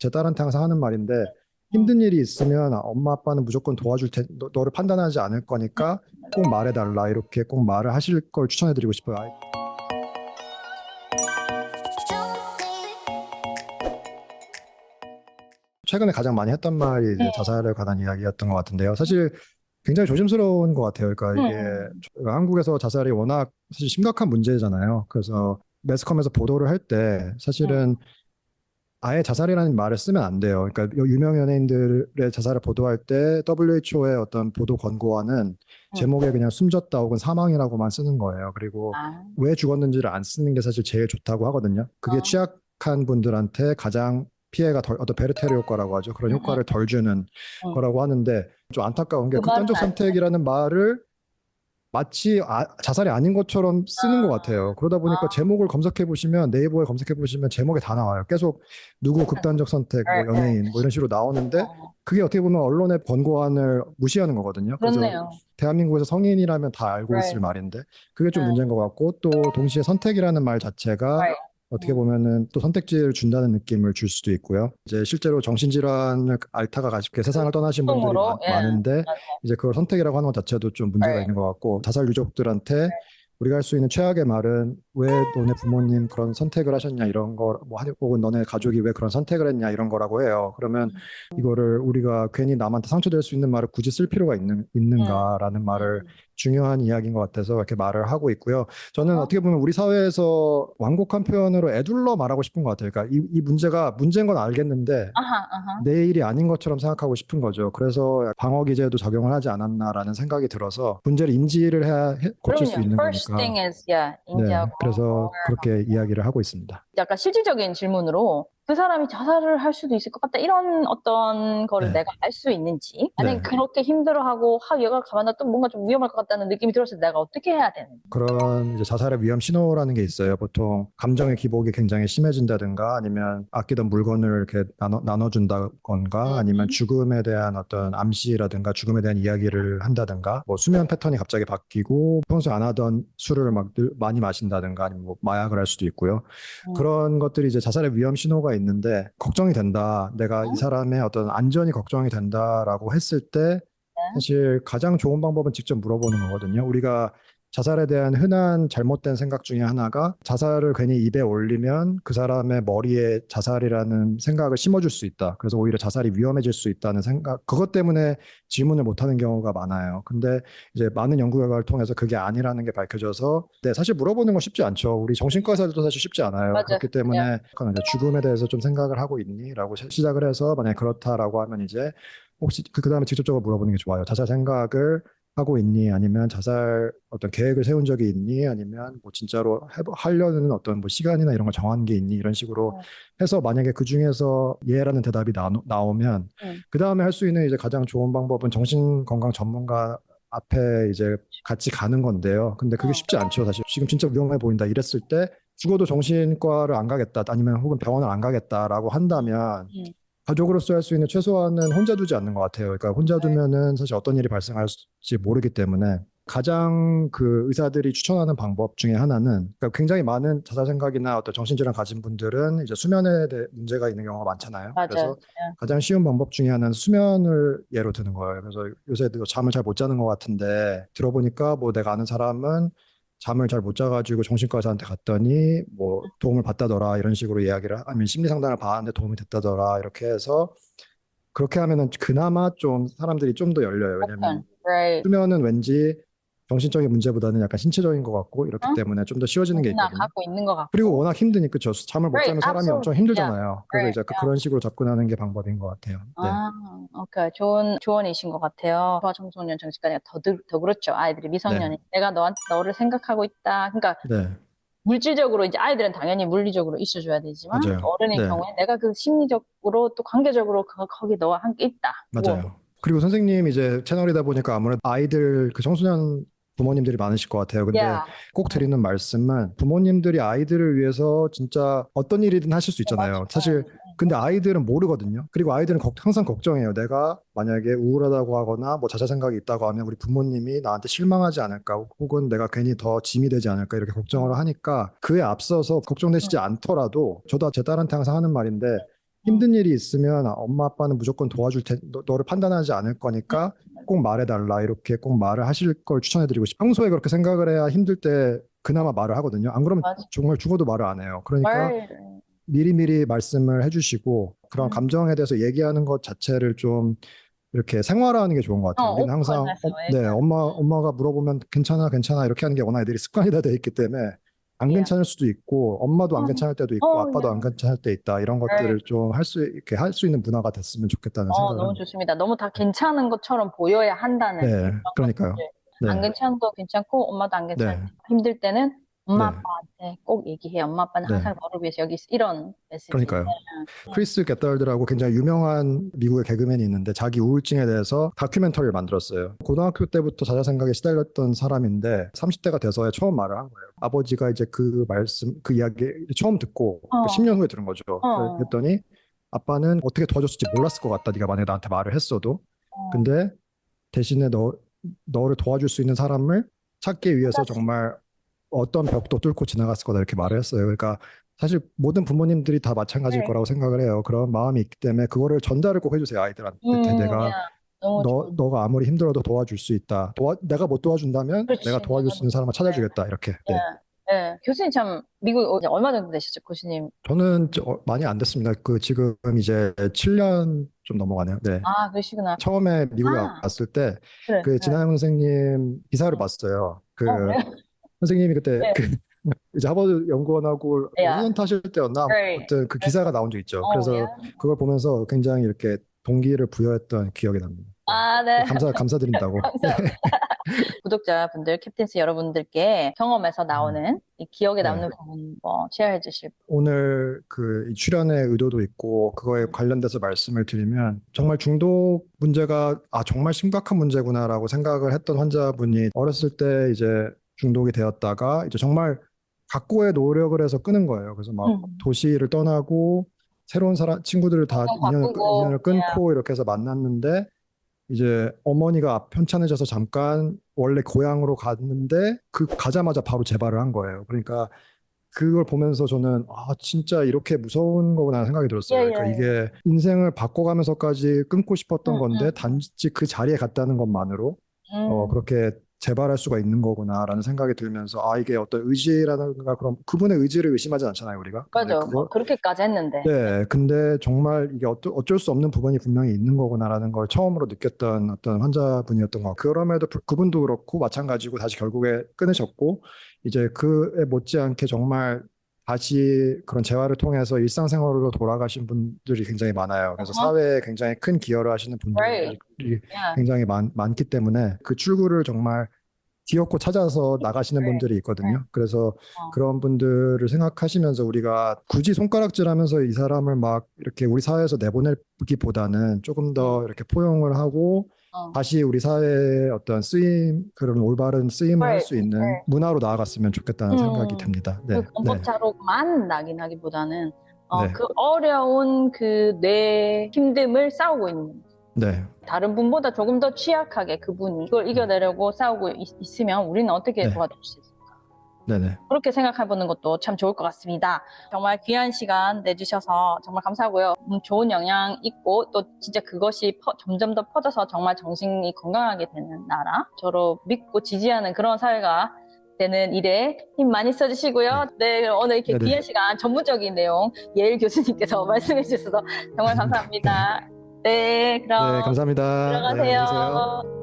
제 딸한테 항상 하는 말인데 힘든 일이 있으면 아, 엄마 아빠는 무조건 도와줄 테 너, 너를 판단하지 않을 거니까 꼭 말해달라 이렇게 꼭 말을 하실 걸 추천해드리고 싶어요. 아이- 최근에 가장 많이 했던 말이 이제 네. 자살에 관한 이야기였던 것 같은데요. 사실 굉장히 조심스러운 것 같아요. 그러니까 이게 저희가 한국에서 자살이 워낙 사실 심각한 문제잖아요. 그래서 매스컴에서 보도를 할 때 사실은 아예 자살이라는 말을 쓰면 안 돼요. 그러니까 요- 유명 연예인들의 자살을 보도할 때 WHO의 어떤 보도 권고안은 제목에 그냥 숨졌다 혹은 사망이라고만 쓰는 거예요. 그리고 아, 왜 죽었는지를 안 쓰는 게 사실 제일 좋다고 하거든요. 그게 어. 취약한 분들한테 가장 피해가 덜, 어떤 베르테르 효과라고 하죠. 그런 음, 효과를 덜 주는 음. 거라고 하는데 좀 안타까운 게 그 극단적 안 선택이라는 말을 마치 아- 자살이 아닌 것처럼 쓰는 것 같아요. 그러다 보니까 아. 제목을 검색해 보시면 네이버에 검색해 보시면 제목에 다 나와요. 계속 누구 극단적 선택, 뭐 네, 네. 연예인 뭐 이런 식으로 나오는데 어, 그게 어떻게 보면 언론의 권고안을 무시하는 거거든요. 그래서 그렇네요. 대한민국에서 성인이라면 다 알고 있을. 말인데 그게 좀 네. 문제인 것 같고 또 동시에 선택이라는 말 자체가. 어떻게 음. 보면은 또 선택지를 준다는 느낌을 줄 수도 있고요. 이제 실제로 정신질환을 앓다가 가십게 세상을 떠나신 분들이 통으로, 많, 예. 많은데. 이제 그걸 선택이라고 하는 것 자체도 좀 문제가 Right. 있는 것 같고 자살 유족들한테 우리가 할 수 있는 최악의 말은 왜 너네 부모님 그런 선택을 하셨냐 이런 거 뭐 혹은 너네 가족이 왜 그런 선택을 했냐 이런 거라고 해요. 그러면 음. 이거를 우리가 괜히 남한테 상처될 수 있는 말을 굳이 쓸 필요가 있는 있는가라는 말을 중요한 이야기인 것 같아서 이렇게 말을 하고 있고요. 저는 어허. 어떻게 보면 우리 사회에서 완곡한 표현으로 애둘러 말하고 싶은 것 같아요. 그러니까 이, 이 문제가 문제인 건 알겠는데 아하, 아하. 내 일이 아닌 것처럼 생각하고 싶은 거죠. 그래서 방어 기제도 적용을 하지 않았나라는 생각이 들어서 문제를 인지를 해야 해- 고칠 수 그럼요. 있는 First 거니까. Thing is, yeah, 네, 인지하고. 그래서 그렇게 이야기를 하고 있습니다. 약간 실질적인 질문으로 그 사람이 자살을 할 수도 있을 것 같다 이런 어떤 거를 네. 내가 알 수 있는지 아니면 네. 그렇게 힘들어하고 하 얘가 가만히 또 뭔가 좀 위험할 것 같다는 느낌이 들었을 때 내가 어떻게 해야 되는지 그런 이제 자살의 위험 신호라는 게 있어요. 보통 감정의 기복이 굉장히 심해진다든가 아니면 아끼던 물건을 이렇게 나눠, 나눠준다건가 음. 아니면 죽음에 대한 어떤 암시라든가 죽음에 대한 이야기를 한다든가 뭐 수면 패턴이 갑자기 바뀌고 평소에 안 하던 술을 막 늘- 많이 마신다든가 아니면 뭐 마약을 할 수도 있고요. 음. 그런 것들이 이제 자살의 위험 신호가 있는데 걱정이 된다. 내가 어? 이 사람의 어떤 안전이 걱정이 된다라고 했을 때 네. 사실 가장 좋은 방법은 직접 물어보는 거거든요. 우리가 자살에 대한 흔한 잘못된 생각 중에 하나가 자살을 괜히 입에 올리면 그 사람의 머리에 자살이라는 생각을 심어줄 수 있다. 그래서 오히려 자살이 위험해질 수 있다는 생각, 그것 때문에 질문을 못 하는 경우가 많아요. 근데 이제 많은 연구 결과를 통해서 그게 아니라는 게 밝혀져서, 네, 사실 물어보는 건 쉽지 않죠. 우리 정신과 의사들도 사실 쉽지 않아요. 맞아요. 그렇기 때문에 이제 죽음에 대해서 좀 생각을 하고 있니? 라고 시- 시작을 해서 만약에 그렇다라고 하면 이제 혹시 그 다음에 직접적으로 물어보는 게 좋아요. 자살 생각을 하고 있니? 아니면 자살 어떤 계획을 세운 적이 있니? 아니면 뭐 진짜로 해, 하려는 어떤 뭐 시간이나 이런 걸 정한 게 있니? 이런 식으로 어. 해서 만약에 그 중에서 예라는 대답이 나, 나오면 음. 그 다음에 할 수 있는 이제 가장 좋은 방법은 정신건강 전문가 앞에 이제 같이 가는 건데요. 근데 그게 어. 쉽지 않죠. 사실 지금 진짜 위험해 보인다 이랬을 때 죽어도 정신과를 안 가겠다 아니면 혹은 병원을 안 가겠다라고 한다면 음. 가족으로서 할 수 있는 최소한은 혼자 두지 않는 것 같아요. 그러니까 혼자 네. 두면은 사실 어떤 일이 발생할지 모르기 때문에 가장 그 의사들이 추천하는 방법 중에 하나는 그러니까 굉장히 많은 자살 생각이나 어떤 정신질환 가진 분들은 이제 수면에 대해 문제가 있는 경우가 많잖아요. 맞아요. 그래서 예. 가장 쉬운 방법 중에 하나는 수면을 예로 드는 거예요. 그래서 요새 도 잠을 잘 못 자는 것 같은데 들어보니까 뭐 내가 아는 사람은 잠을 잘 못 자가지고 정신과 의사한테 갔더니 뭐 도움을 받다더라 이런 식으로 이야기를 하- 아니면 심리 상담을 받았는데 도움이 됐다더라 이렇게 해서 그렇게 하면은 그나마 좀 사람들이 좀 더 열려요. 왜냐면. Right. 수면은 왠지 정신적인 문제보다는 약간 신체적인 것 같고 이렇기 어? 때문에 좀 더 쉬워지는 게나 있거든요. 갖고 있는 것 같고. 그리고 워낙 힘드니까 그쵸. 잠을 못 자면 사람이 엄청 absolutely. 힘들잖아요. 그래서 Right, 이제 그- yeah. 그런 식으로 접근하는 게 방법인 것 같아요. 네. 아, 오케이. 좋은 조언이신 것 같아요. 소아청소년 정신과가 더, 들- 더 그렇죠. 아이들이 미성년이. 내가 너, 너를 생각하고 있다. 그러니까 네. 물질적으로 이제 아이들은 당연히 물리적으로 있어줘야 되지만 맞아요. 어른의 네. 경우에 내가 그 심리적으로 또 관계적으로 그, 거기 너와 함께 있다. 맞아요. 그리고 선생님 이제 채널이다 보니까 아무래도 아이들 그 청소년 부모님들이 많으실 것 같아요. 근데 야, 꼭 드리는 말씀은 부모님들이 아이들을 위해서 진짜 어떤 일이든 하실 수 있잖아요. 사실 근데 아이들은 모르거든요. 그리고 아이들은 걱- 항상 걱정해요. 내가 만약에 우울하다고 하거나 뭐 자살 생각이 있다고 하면 우리 부모님이 나한테 실망하지 않을까 혹은 내가 괜히 더 짐이 되지 않을까 이렇게 걱정을 하니까 그에 앞서서 걱정되시지 않더라도 저도 제 딸한테 항상 하는 말인데 힘든 일이 있으면 아, 엄마 아빠는 무조건 도와줄 테 너, 너를 판단하지 않을 거니까 꼭 말해달라 이렇게 꼭 말을 하실 걸 추천해드리고 싶어요. 평소에 그렇게 생각을 해야 힘들 때 그나마 말을 하거든요. 안 그러면 맞아. 정말 죽어도 말을 안 해요. 그러니까 말, 미리미리 말씀을 해주시고 그런 음. 감정에 대해서 얘기하는 것 자체를 좀 이렇게 생활화하는 게 좋은 것 같아요. 어, 우리는 항상 어, 네, 엄마 거. 엄마가 물어보면 괜찮아 괜찮아 이렇게 하는 게 워낙 애들이 습관이 다 돼 있기 때문에 안 예. 괜찮을 수도 있고 엄마도 안 어. 괜찮을 때도 있고 어, 아빠도 예. 안 괜찮을 때 있다 이런 것들을 좀 할 수 이렇게 할 수 있는 문화가 됐으면 좋겠다는 어, 생각을 너무 합니다. 좋습니다. 너무 다 괜찮은 것처럼 보여야 한다는 네, 그런 그러니까요. 것들. 안 네, 괜찮도 괜찮고 엄마도 안 괜찮을 네. 때 힘들 때는 엄마 네. 아빠한테 꼭 얘기해. 엄마 아빠는 네. 항상 너를 위해서 여기 있어. 이런 메시지. 그러니까요. 네. 크리스 게달드라고 굉장히 유명한 미국의 개그맨이 있는데 자기 우울증에 대해서 다큐멘터리를 만들었어요. 고등학교 때부터 자자 생각에 시달렸던 사람인데 30대가 돼서야 처음 말을 한 거예요. 아버지가 이제 그 말씀, 그 이야기 처음 듣고 어. 10년 후에 들은 거죠. 어. 그랬더니 아빠는 어떻게 도와줬을지 몰랐을 것 같다. 네가 만약에 나한테 말을 했어도. 어. 근데 대신에 너 너를 도와줄 수 있는 사람을 찾기 위해서. 정말 어떤 벽도 뚫고 지나갔을 거다 이렇게 말을 했어요. 그러니까 사실 모든 부모님들이 다 마찬가지일 네. 거라고 생각을 해요. 그런 마음이 있기 때문에 그거를 전달을 꼭 해주세요 아이들한테. 음, 내가 야, 너무 너 좋아. 너가 아무리 힘들어도 도와줄 수 있다. 도와 내가 못 도와준다면 그렇지. 내가 도와줄 수 있는 사람을 찾아주겠다 이렇게. 네. 네. 교수님 참 미국 어, 얼마 정도 되셨죠, 교수님? 저는 저- 어, 많이 안 됐습니다. 그 지금 이제 7년 좀 넘어가네요. 네. 아, 그러시구나. 처음에 미국에 아. 왔을 때 그래. 그 네. 진하영 선생님 기사를 어. 봤어요. 그 어, 그래요? 선생님이 그때 네. 그 이제 하버드 연구원하고 야. 우연 타실 때였나 Right. 아무튼 그 기사가 나온 적 있죠. 어, 그래서 야. 그걸 보면서 굉장히 이렇게 동기를 부여했던 기억이 납니다. 아, 네. 감사 감사드린다고. 구독자분들, 캡틴스 여러분들께 경험에서 나오는 이 기억에 네. 남는 부분 뭐 쉐어해 주실 오늘 그이 출연의 의도도 있고 그거에 관련돼서 말씀을 드리면 정말 중독 문제가 아 정말 심각한 문제구나라고 생각을 했던 환자분이 어렸을 때 이제 중독이 되었다가 이제 정말 각고의 노력을 해서 끊은 거예요. 그래서 막 음. 도시를 떠나고 새로운 사람 친구들을 다 인연을, 바꾸고, 인연을 끊고 이렇게 해서 만났는데 이제 어머니가 편찮으셔서 잠깐 원래 고향으로 갔는데 그 가자마자 바로 재발을 한 거예요. 그러니까 그걸 보면서 저는 아 진짜 이렇게 무서운 거구나 생각이 들었어요. 예, 그러니까 예. 이게 인생을 바꿔가면서까지 끊고 싶었던 음, 건데 음. 단지 그 자리에 갔다는 것만으로 음. 어, 그렇게 재발할 수가 있는 거구나라는 생각이 들면서 아 이게 어떤 의지라든가 그런 그분의 의지를 의심하지 않잖아요 우리가. 맞아. 뭐 그렇게까지 했는데. 네, 근데 정말 이게 어쩔, 어쩔 수 없는 부분이 분명히 있는 거구나라는 걸 처음으로 느꼈던 어떤 환자분이었던 것 같아요. 그럼에도 불- 그분도 그렇고 마찬가지고 다시 결국에 끊으셨고 이제 그에 못지않게 정말 다시 그런 재활을 통해서 일상생활로 돌아가신 분들이 굉장히 많아요. 그래서 어허. 사회에 굉장히 큰 기여를 하시는 분들이 Right. 야. 굉장히 많, 많기 때문에 그 출구를 정말 뒤엎고 찾아서 나가시는 네. 분들이 있거든요. 그래서 어. 그런 분들을 생각하시면서 우리가 굳이 손가락질하면서 이 사람을 막 이렇게 우리 사회에서 내보내기보다는 조금 더 이렇게 포용을 하고 어. 다시 우리 사회의 어떤 쓰임 그런 올바른 쓰임을 할수 Right. 있는 네. 문화로 나아갔으면 좋겠다는 음. 생각이 듭니다. 네, 그 네, 건법자로만 나긴 하기보다는 어, 네. 그 어려운 그 뇌 힘듦을 싸우고 있는 네, 다른 분보다 조금 더 취약하게 그분이 그걸 이겨내려고 싸우고 있, 으면 우리는 어떻게 네. 도와줄 수 있을까? 네, 네. 그렇게 생각해보는 것도 참 좋을 것 같습니다. 정말 귀한 시간 내주셔서 정말 감사하고요. 음, 좋은 영향 있고 또 진짜 그것이 퍼- 점점 더 퍼져서 정말 정신이 건강하게 되는 나라, 저로 믿고 지지하는 그런 사회가 되는 일에 힘 많이 써주시고요. 네, 오늘 이렇게 네네. 귀한 시간 전문적인 내용 예일 교수님께서 말씀해 주셔서 정말 감사합니다. 네, 그럼 네, 감사합니다. 네, 안녕히 계세요. 들어가세요.